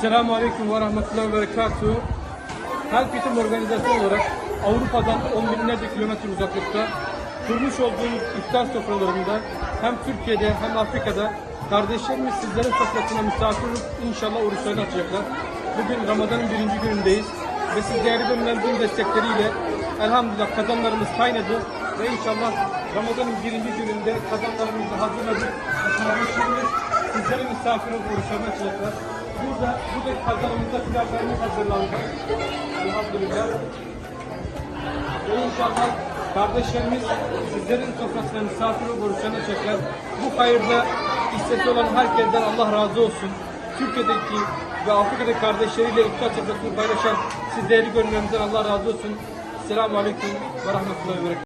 Selamun Aleyküm ve Rahmetullahi ve Berekatuhu. Help Eğitim Organizasyonu olarak Avrupa'dan on binlerce kilometre uzaklıkta kurmuş olduğumuz iftar sofralarında hem Türkiye'de hem Afrika'da kardeşlerimiz sizlerin sofrasına misafir olup inşallah oruçlarını açacaklar. Bugün Ramazan'ın birinci günündeyiz ve siz değerli gönüllerimizin destekleriyle elhamdülillah kazanlarımız kaynadı ve inşallah Ramazan'ın birinci gününde kazanlarımızı hazırladık. Kardeşlerimiz sizlerin misafir olup oruçlarını açacaklar. Burada, burada kazanımızda pilavlarımız hazırlandı. Elhamdülillah. Ve inşallah kardeşlerimiz sizlerin sofrasına misafir oruçlarını açacaklar. Bu hayırda istesi olan herkesten Allah razı olsun. Türkiye'deki ve Afrika'daki kardeşleriyle iftar sofrasını paylaşan siz değerli gönüllerimizden Allah razı olsun. Selamun Aleyküm ve Rahmetullahi ve.